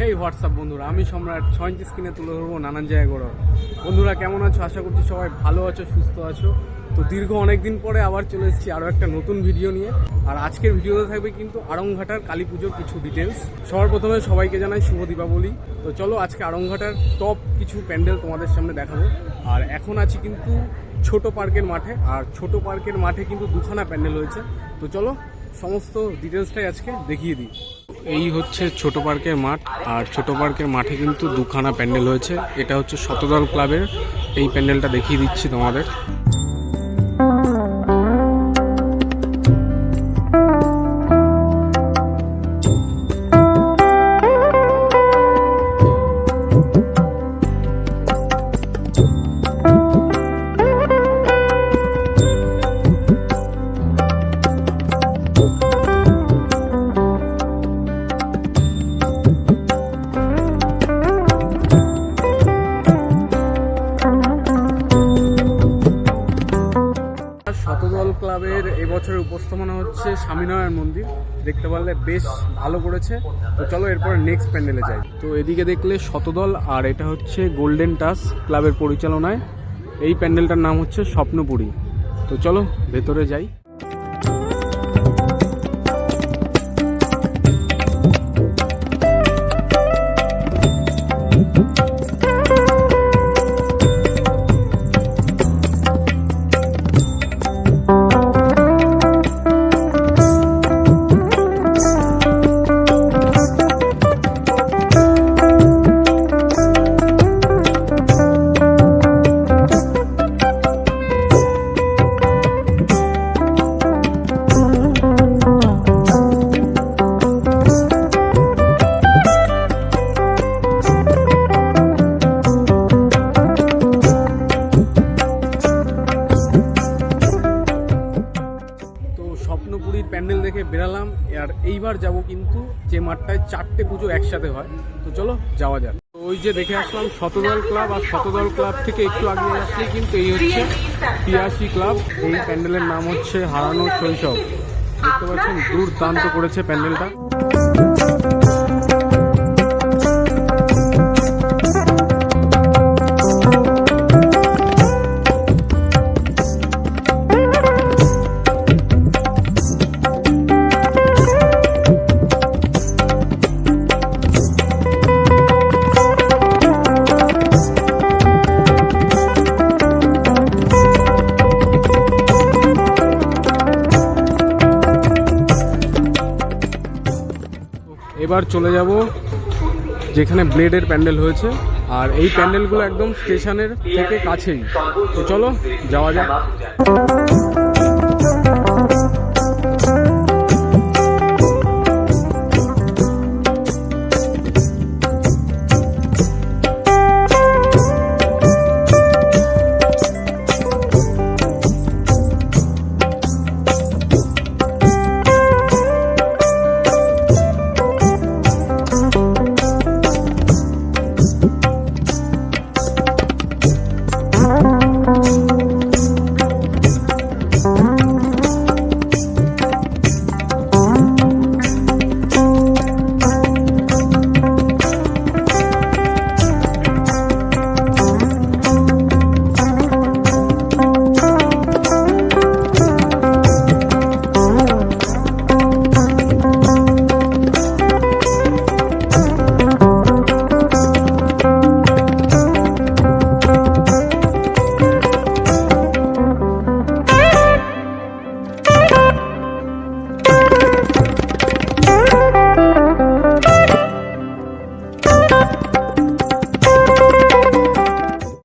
হেই WhatsApp বন্ধুরা? আমি সম্রাট। ছয় ইঞ্চি স্ক্রিনে তুলে ধরবো নানান জায়গায় গড় বন্ধুরা, কেমন আছো? আশা করছি সবাই ভালো আছো, সুস্থ আছো। তো দীর্ঘ অনেক দিন পরে আবার চলে এসেছি আরও একটা নতুন ভিডিও নিয়ে। আর আজকের ভিডিওতে থাকবে কিন্তু আড়ংঘাটার কালী পুজোর কিছু ডিটেলস সবার প্রথমে সবাইকে জানাই শুভ দীপাবলি। তো চলো আজকে আড়ংঘাটার টপ কিছু প্যান্ডেল তোমাদের সামনে দেখাবো। আর এখন আছি কিন্তু ছোট পার্কের মাঠে। আর ছোট পার্কের মাঠে কিন্তু দুখানা প্যান্ডেল হয়েছে। তো চলো, সমস্ত ডিটেলসটাই আজকে দেখিয়ে দিই। এই হচ্ছে ছোট পার্কের মাঠ, আর ছোট পার্কের মাঠে কিন্তু দুখানা প্যান্ডেল হয়েছে। এটা হচ্ছে শতদল ক্লাবের। এই প্যান্ডেলটা দেখিয়ে দিচ্ছি তোমাদের। এবছরের মানে হচ্ছে স্বামীনারায়ণ মন্দির। দেখতে পারলে বেশ ভালো করেছে। তো চলো এরপর নেক্সট প্যান্ডেলে যাই। তো এদিকে দেখলে শতদল আর এটা হচ্ছে গোল্ডেন টাস ক্লাবের পরিচালনায়। এই প্যান্ডেলটার নাম হচ্ছে স্বপ্নপুরী। তো চলো ভেতরে যাই। স্বপ্নপুরীর প্যান্ডেল দেখে বেরালাম, আর এইবার যাব কিন্তু যে মাঠটায় চারটে পুজো একসাথে হয়। তো চলো, যাওয়া যাক। ওই যে দেখে আসলাম শতদল ক্লাব, আর শতদল ক্লাব থেকে একটু আগে আসলে কিন্তু এই হচ্ছে পিয়াসি ক্লাব। এই প্যান্ডেলের নাম হচ্ছে হারানোর শৈশব। দেখতে পাচ্ছেন, দুর্দান্ত করেছে প্যান্ডেলটা। এবার চলে যাব যেখানে ব্লেডের প্যান্ডেল হয়েছে। আর এই প্যান্ডেলগুলো একদম স্টেশনের থেকে কাছেই। তো চলো, যাওয়া যাক।